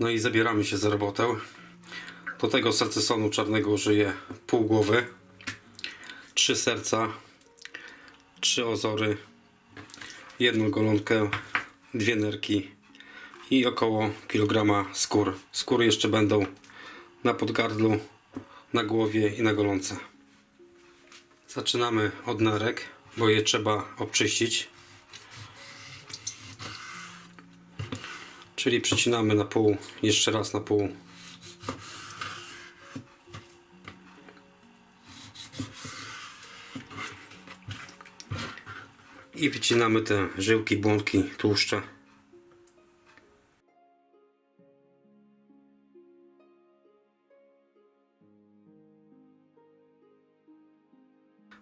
No i zabieramy się za robotę. Do tego salcesonu czarnego użyję pół głowy, trzy serca, trzy ozory, jedną golonkę, dwie nerki i około kilograma skór. Skóry jeszcze będą na podgardlu, na głowie i na golonce. Zaczynamy od nerek, bo je trzeba obczyścić. Czyli przycinamy na pół, jeszcze raz na pół. I wycinamy te żyłki, błonki, tłuszcze.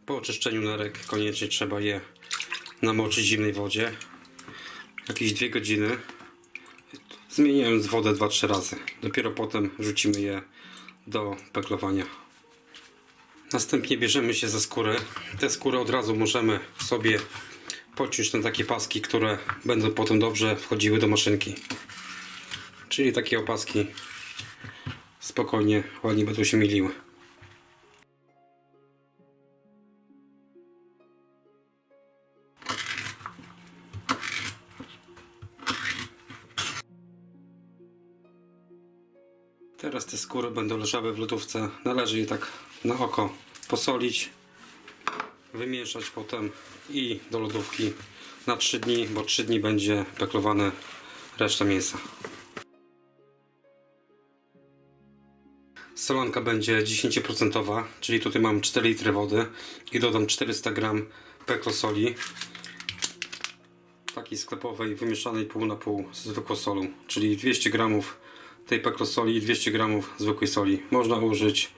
Po oczyszczeniu nerek koniecznie trzeba je namoczyć w zimnej wodzie. Jakieś dwie godziny. Zmieniając wodę 2-3 razy. Dopiero potem rzucimy je do peklowania. Następnie bierzemy się za skórę. Te skóry od razu możemy sobie pociąć na takie paski, które będą potem dobrze wchodziły do maszynki. Czyli takie opaski spokojnie, ładnie będą się mieliły. Teraz te skóry będą leżały w lodówce. Należy je tak na oko posolić, wymieszać potem i do lodówki na 3 dni, bo 3 dni będzie peklowane reszta mięsa. Solanka będzie 10%, czyli tutaj mam 4 litry wody i dodam 400 gram peklosoli takiej sklepowej wymieszanej pół na pół z zwykłą solą, czyli 200 gramów tej peklosoli i 200 gramów zwykłej soli. Można użyć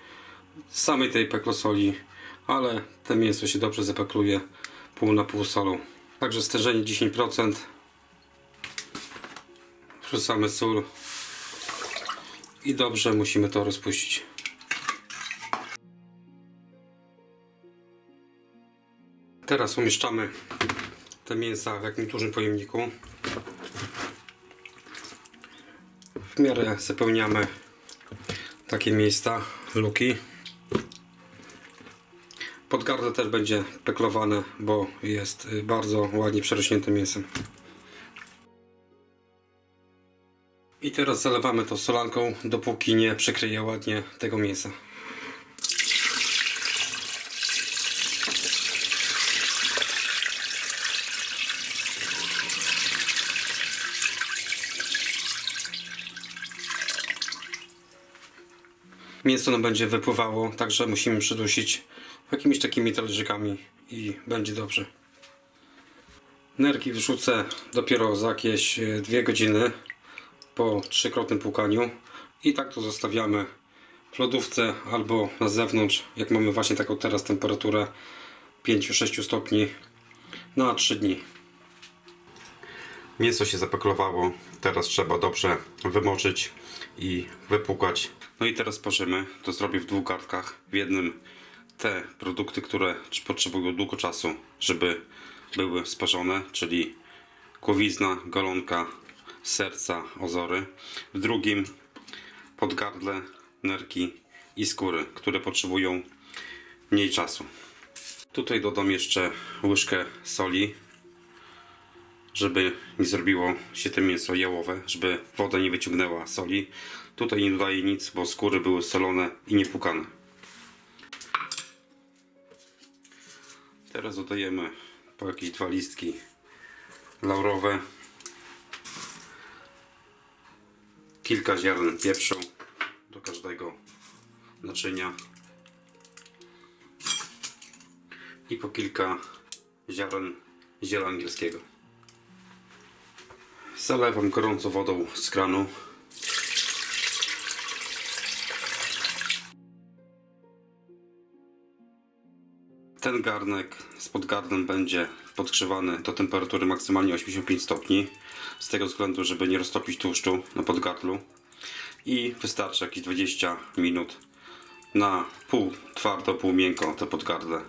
samej tej peklosoli, ale to mięso się dobrze zapekluje pół na pół solą. Także stężenie 10%. Wrzucamy sól i dobrze musimy to rozpuścić. Teraz umieszczamy te mięsa w jakimś dużym pojemniku. W miarę zapełniamy takie miejsca, luki. Podgardle też będzie peklowane, bo jest y, bardzo ładnie przerośnięte mięsem. I teraz zalewamy to solanką, dopóki nie przykryje ładnie tego mięsa. Mięso nam będzie wypływało, także musimy przydusić jakimiś takimi talerzykami i będzie dobrze. Nerki wrzucę dopiero za jakieś 2 godziny po trzykrotnym płukaniu i tak to zostawiamy w lodówce albo na zewnątrz, jak mamy właśnie taką teraz temperaturę 5-6 stopni na 3 dni. Mięso się zapeklowało, teraz trzeba dobrze wymoczyć i wypłukać. No i teraz parzymy, to zrobię w dwóch garnkach. W jednym te produkty, które potrzebują długo czasu, żeby były sparzone, czyli głowizna, golonka, serca, ozory. W drugim podgardle, nerki i skóry, które potrzebują mniej czasu. Tutaj dodam jeszcze łyżkę soli, żeby nie zrobiło się to mięso jałowe, żeby woda nie wyciągnęła soli. Tutaj nie dodaję nic, bo skóry były solone i niepłukane. Teraz dodajemy po jakieś dwa listki laurowe, kilka ziaren pieprzu do każdego naczynia i po kilka ziaren ziela angielskiego. Zalewam gorącą wodą z kranu. Ten garnek z podgardem będzie podgrzewany do temperatury maksymalnie 85 stopni. Z tego względu, żeby nie roztopić tłuszczu na podgardlu. I wystarczy jakieś 20 minut na pół twardo, pół miękko te podgardle.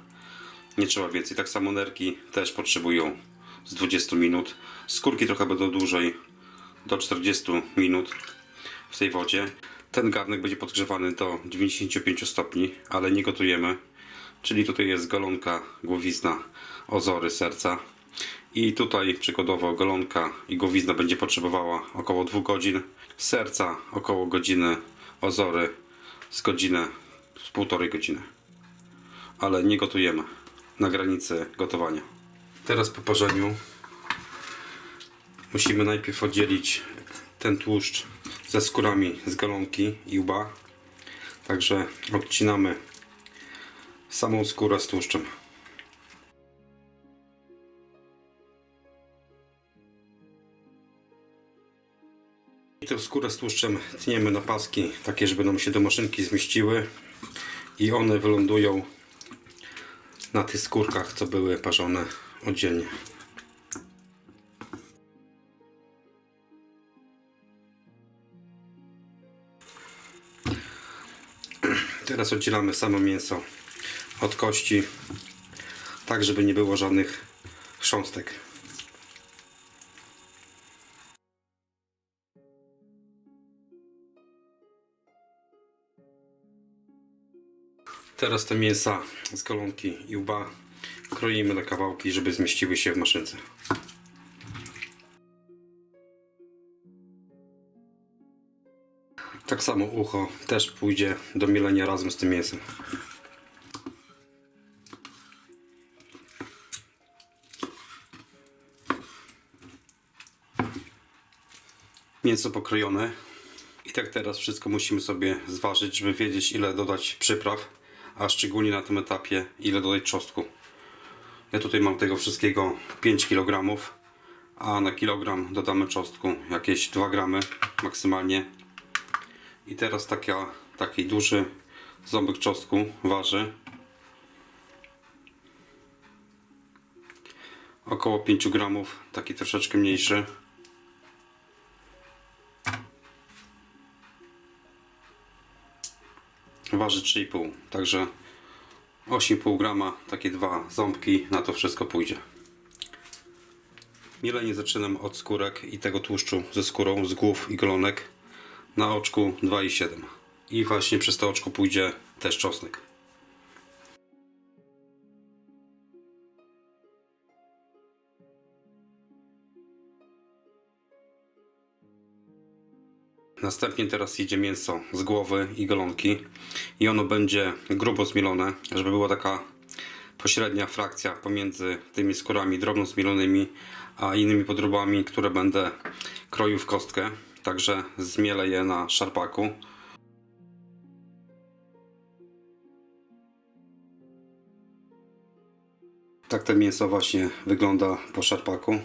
Nie trzeba więcej. Tak samo nerki też potrzebują z 20 minut. Skórki trochę będą dłużej, do 40 minut. w tej wodzie. Ten garnek będzie podgrzewany do 95 stopni, ale nie gotujemy. Czyli tutaj jest golonka, głowizna, ozory, serca. I tutaj przykładowo golonka i głowizna będzie potrzebowała około 2 godzin. Serca około godziny, ozory z godzinę, z półtorej godziny. Ale nie gotujemy na granicy gotowania. Teraz po parzeniu musimy najpierw oddzielić ten tłuszcz ze skórami z golonki i łba. Także odcinamy samą skórę z tłuszczem. I tę skórę z tłuszczem tniemy na paski, takie żeby nam się do maszynki zmieściły i one wylądują na tych skórkach, co były parzone oddzielnie. Teraz oddzielamy samo mięso od kości, tak żeby nie było żadnych chrząstek. Teraz te mięsa z golonki i łba kroimy na kawałki, żeby zmieściły się w maszynce. Tak samo ucho też pójdzie do mielenia razem z tym mięsem. Mięso pokrojone. I tak teraz wszystko musimy sobie zważyć, żeby wiedzieć ile dodać przypraw, a szczególnie na tym etapie ile dodać czosnku. Ja tutaj mam tego wszystkiego 5 kg, a na kilogram dodamy czosnku jakieś 2 gramy maksymalnie. I teraz taka, taki duży ząbek czosnku waży około 5 gramów, taki troszeczkę mniejszy. Waży 3,5, także 8,5 grama, takie dwa ząbki, na to wszystko pójdzie. Mielenie zaczynam od skórek i tego tłuszczu ze skórą, z głów i golonek na oczku 2,7 i właśnie przez to oczko pójdzie też czosnek. Następnie teraz idzie mięso z głowy i golonki i ono będzie grubo zmielone, żeby była taka pośrednia frakcja pomiędzy tymi skórami drobno zmielonymi a innymi podróbami, które będę kroił w kostkę. Także zmielę je na szarpaku. Tak to mięso właśnie wygląda po szarpaku.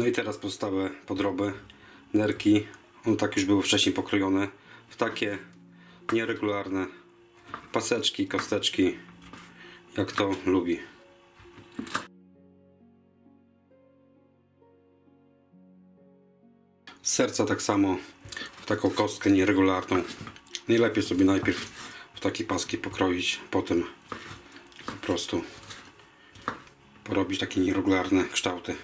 No i teraz pozostałe podroby, nerki, one tak już były wcześniej pokrojone w takie nieregularne paseczki, kosteczki, jak to lubi. Serca tak samo w taką kostkę nieregularną. Najlepiej sobie najpierw w takie paski pokroić, potem po prostu porobić takie nieregularne kształty.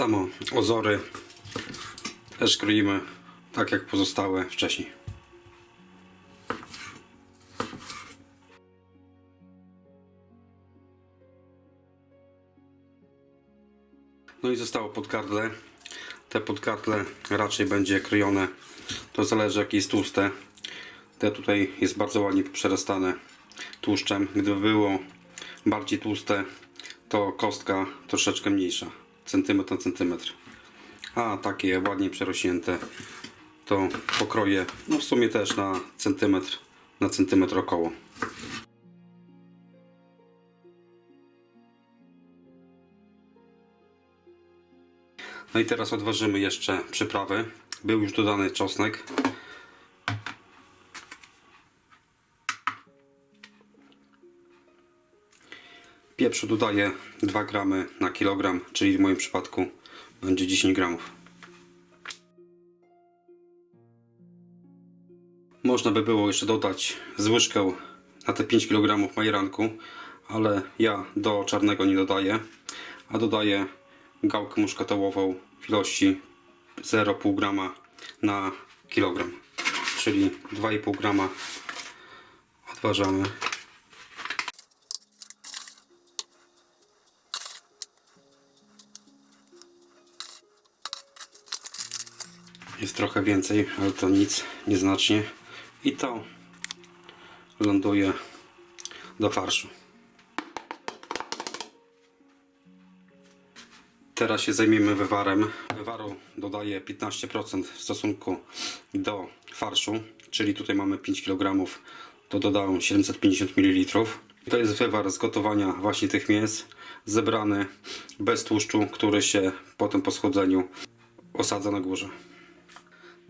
Samo ozory też kroimy tak jak pozostałe wcześniej. No i zostało podgardle. Te podgardle raczej będzie krojone. To zależy jakie jest tłuste. Te tutaj jest bardzo ładnie przerastane tłuszczem. Gdyby było bardziej tłuste, to kostka troszeczkę mniejsza. Centymetr na centymetr. A takie ładnie przerośnięte to pokroję no w sumie też na centymetr na centymetr około. No i teraz odważymy jeszcze przyprawy. Był już dodany czosnek. Pieprzu dodaję 2 gramy na kilogram, czyli w moim przypadku będzie 10 gramów. Można by było jeszcze dodać z łyżkę na te 5 kg majeranku, ale ja do czarnego nie dodaję, a dodaję gałkę muszkatołową w ilości 0,5 grama na kilogram, czyli 2,5 grama odważamy. Jest trochę więcej, ale to nic, nieznacznie. I to ląduje do farszu. Teraz się zajmiemy wywarem. Wywaru dodaję 15% w stosunku do farszu, czyli tutaj mamy 5 kg, to dodałem 750 ml. To jest wywar z gotowania właśnie tych mięs, zebrany bez tłuszczu, który się potem po schłodzeniu osadza na górze.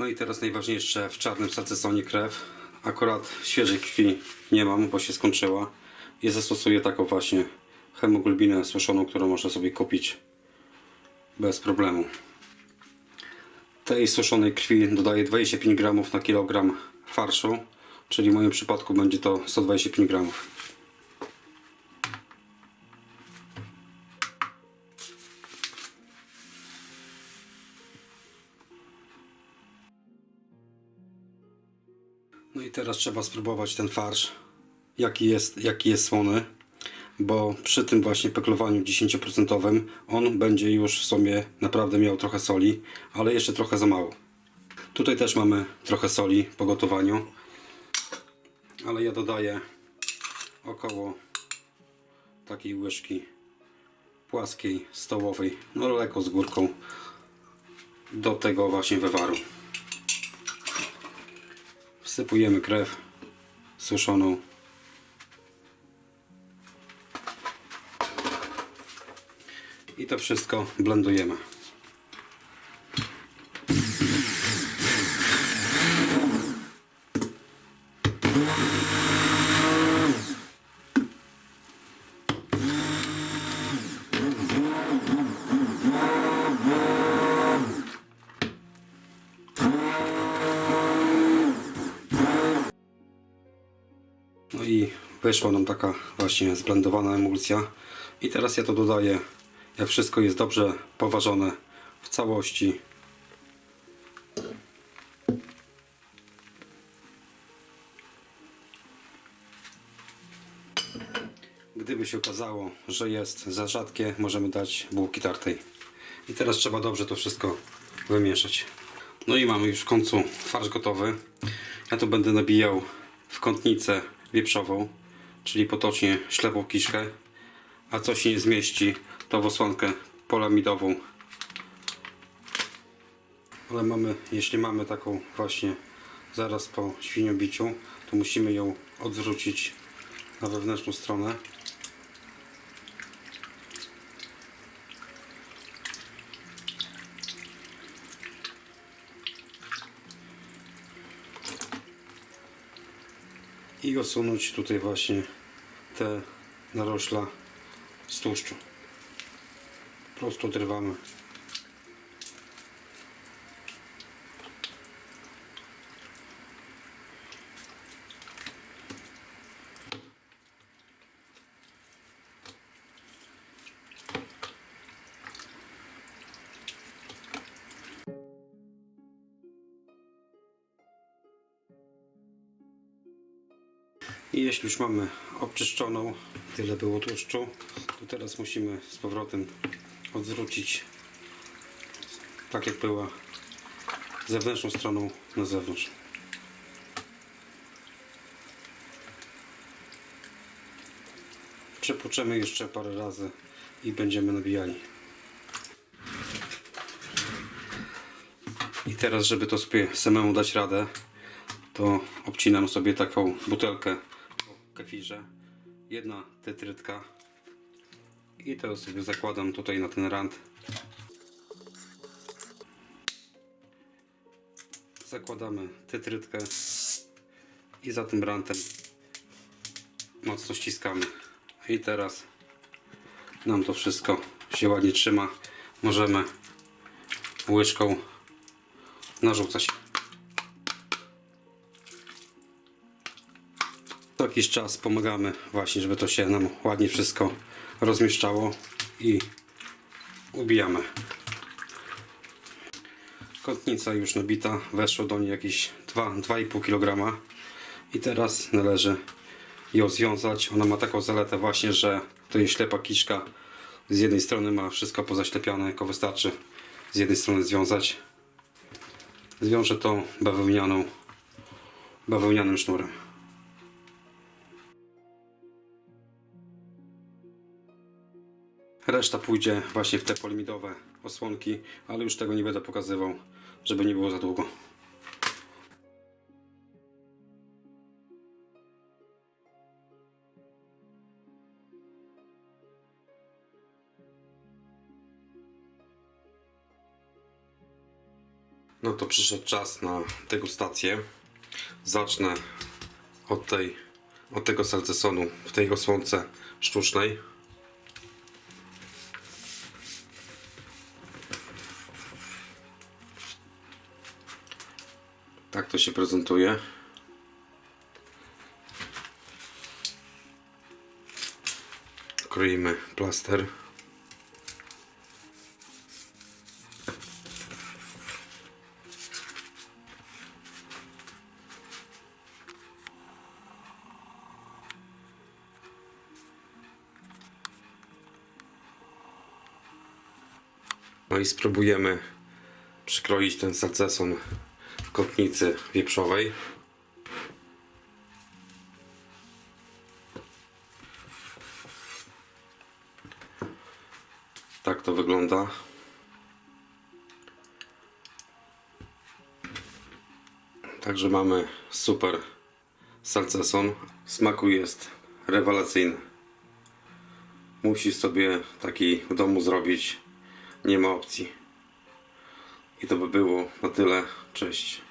No i teraz najważniejsze w czarnym salcesonie krew. Akurat świeżej krwi nie mam, bo się skończyła. I zastosuję taką właśnie hemoglobinę suszoną, którą można sobie kupić bez problemu. Tej suszonej krwi dodaję 25 gramów na kilogram farszu, czyli w moim przypadku będzie to 125 gramów. Teraz trzeba spróbować ten farsz, jaki jest, jaki jest słony, bo przy tym właśnie peklowaniu 10% on będzie już w sumie naprawdę miał trochę soli, ale jeszcze trochę za mało. Tutaj też mamy trochę soli po gotowaniu, ale ja dodaję około takiej łyżki płaskiej, stołowej, no lekko z górką do tego właśnie wywaru. Wsypujemy krew suszoną. I to wszystko blendujemy. Wyszła nam taka właśnie zblendowana emulsja. I teraz ja to dodaję, jak wszystko jest dobrze poważone w całości. Gdyby się okazało, że jest za rzadkie, możemy dać bułki tartej. I teraz trzeba dobrze to wszystko wymieszać. No i mamy już w końcu farsz gotowy. Ja tu będę nabijał w kątnicę wieprzową, czyli potocznie ślepą kiszkę, a co się nie zmieści, to w osłonkę polamidową. Ale mamy, jeśli mamy taką właśnie zaraz po świniobiciu, to musimy ją odwrócić na wewnętrzną stronę. I osunąć tutaj właśnie te narośla z tłuszczu. Po prostu odrywamy. I jeśli już mamy obczyszczoną, tyle było tłuszczu, to teraz musimy z powrotem odwrócić tak jak była zewnętrzną stroną na zewnątrz. Przepłuczemy jeszcze parę razy i będziemy nabijali. I teraz, żeby to sobie samemu dać radę, to obcinam sobie taką butelkę Jedna tetrytka. I to sobie zakładam tutaj na ten rand. Zakładamy tetrytkę i za tym rantem mocno ściskamy. I teraz nam to wszystko się ładnie trzyma. Możemy łyżką narzucać. Jakiś czas pomagamy właśnie, żeby to się nam ładnie wszystko rozmieszczało i ubijamy. Kotnica już nabita, weszło do niej jakieś 2 2,5 kg i teraz należy ją związać. Ona ma taką zaletę właśnie, że to jest ślepa kiszka. Z jednej strony ma wszystko pozaślepiane, tylko wystarczy z jednej strony związać. Zwiążę to bawełnianą, bawełnianym sznurem. Reszta pójdzie właśnie w te polimidowe osłonki, ale już tego nie będę pokazywał, żeby nie było za długo. No to przyszedł czas na degustację. Zacznę od tej, od tego salcesonu w tej osłonce sztucznej. Tak to się prezentuje. Kroimy plaster. No i spróbujemy przykroić ten salceson kotnicy wieprzowej. Tak to wygląda. Także mamy super salceson. Smaku jest rewelacyjny. Musisz sobie taki w domu zrobić. Nie ma opcji. I to by było na tyle. Cześć.